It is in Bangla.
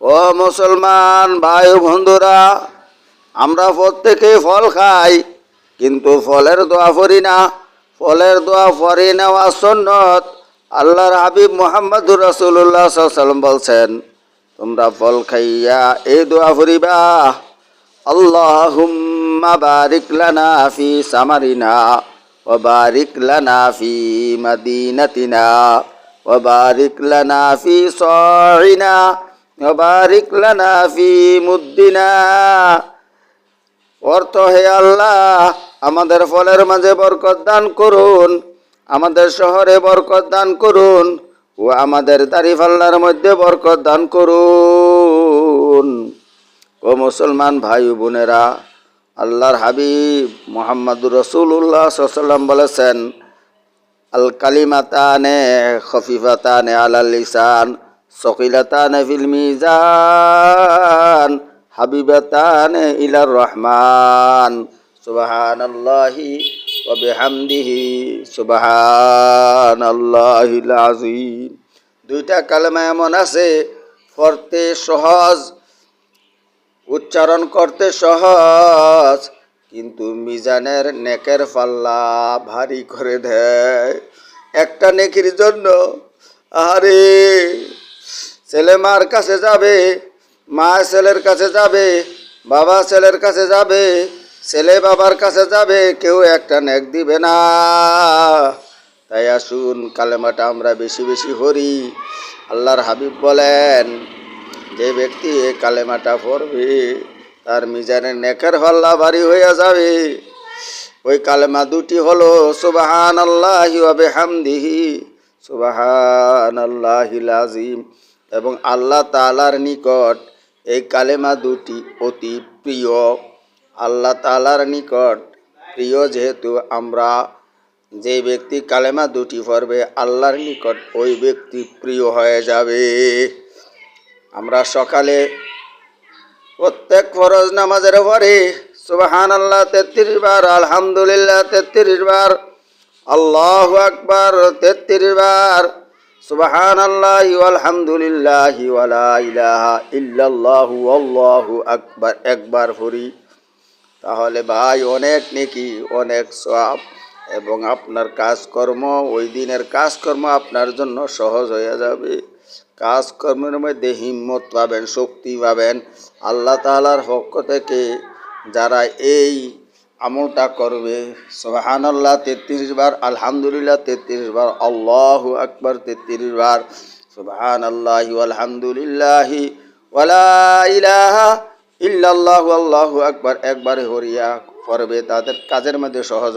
ও মুসলমান ভাই বন্ধুরা, আমরা প্রত্যেকে ফল খাই, কিন্তু ফলের দোয়া পড়ি না। ফলের দোয়া পড়ি নেওয়া সন্ন্যত আল্লাহর হাবিব মোহাম্মদুর রসুল্লাহ সাল্লাম বলছেন, তোমরা ফল খাইয়া এই দোয়া পড়িবা, আল্লাহুম্মা বারিক লানা ফি সামারিনা, ওয়া বারিক লানা ফি মাদিনাতিনা, ওয়া বারিক লানা ফি সাইনা। বারিক লানা অর্থ হে আল্লাহ, আমাদের ফলের মাঝে বরকত দান করুন, আমাদের শহরে বরকত দান করুন, ও আমাদের দাড়িফাল্লার মধ্যে বরকত দান করুন। ও মুসলমান ভাই বোনেরা, আল্লাহর হাবিব মোহাম্মদুর রসুল্লাহ সাল্লাম বলেছেন, আল কালিমাতানে খফিফাতানে আলাল লিসান সকিলাতানে ফিল মিজান, হাবিবাতানে ইলার রহমান। সুবহানাল্লাহি ওয়া বিহামদিহি, সুবহানাল্লাহিল আযীম। দুইটা কালেমা এমন আছে, পড়তে সহজ, উচ্চারণ করতে সহজ, কিন্তু মিজানের নেকের পাল্লা ভারী করে দেয়। একটা নেকির জন্য আরে ছেলে মার কাছে যাবে, মা ছেলের কাছে যাবে, বাবা ছেলের কাছে যাবে, ছেলে বাবার কাছে যাবে, কেউ একটা নেক দিবে না। তাই আসুন কালেমাটা আমরা বেশি বেশি হরি আল্লাহর হাবিব বলেন, যে ব্যক্তি এই কালেমাটা পড়বে, তার মিজানের নেকের হল্লা ভারী হইয়া যাবে। ওই কালেমা দুটি হলো সুবাহান আল্লাহি হামদিহি সুবাহান আল্লাহিল আজিম এবং আল্লাহ তালার নিকট এই কালেমা দুটি অতি প্রিয়। আল্লাহ তালার নিকট প্রিয় যেহেতু আমরা যে ব্যক্তি কালেমা দুটি পড়বে, আল্লাহর নিকট ওই ব্যক্তি প্রিয় হয়ে যাবে। আমরা সকালে প্রত্যেক ফরজ নামাজের পরে সুবাহান আল্লাহ তেত্রিশ বার, আলহামদুলিল্লাহ তেত্রিশ বার, আল্লাহ আকবার তেত্রিশ বার সুবাহান আল্লাহ আলহামদুলিল্লাহ ইলাহা ইল্লাল্লাহু আল্লাহু আকবার। একবার ফুরি, তাহলে ভাই অনেক নেকি, অনেক সব এবং আপনার কাজকর্ম, ওই দিনের কাজকর্ম আপনার জন্য সহজ হয়ে যাবে। কাজকর্মের মধ্যে হিম্মত পাবেন, শক্তি পাবেন। আল্লাহ তাআলার পক্ষ থেকে যারা এই আমলটা করবে। সোহান আল্লাহ তেত্রিশ বার। আলহামদুলিল্লাহ, তেত্রিশ বার। আল্লাহ আকবর, তেত্রিশ বার। সুবহান আল্লাহ আলহামদুলিল্লাহি ওয়ালা ইলাহা আল্লাহ আকবর। একবার হরিয়া করবে তাদের কাজের মধ্যে সহজ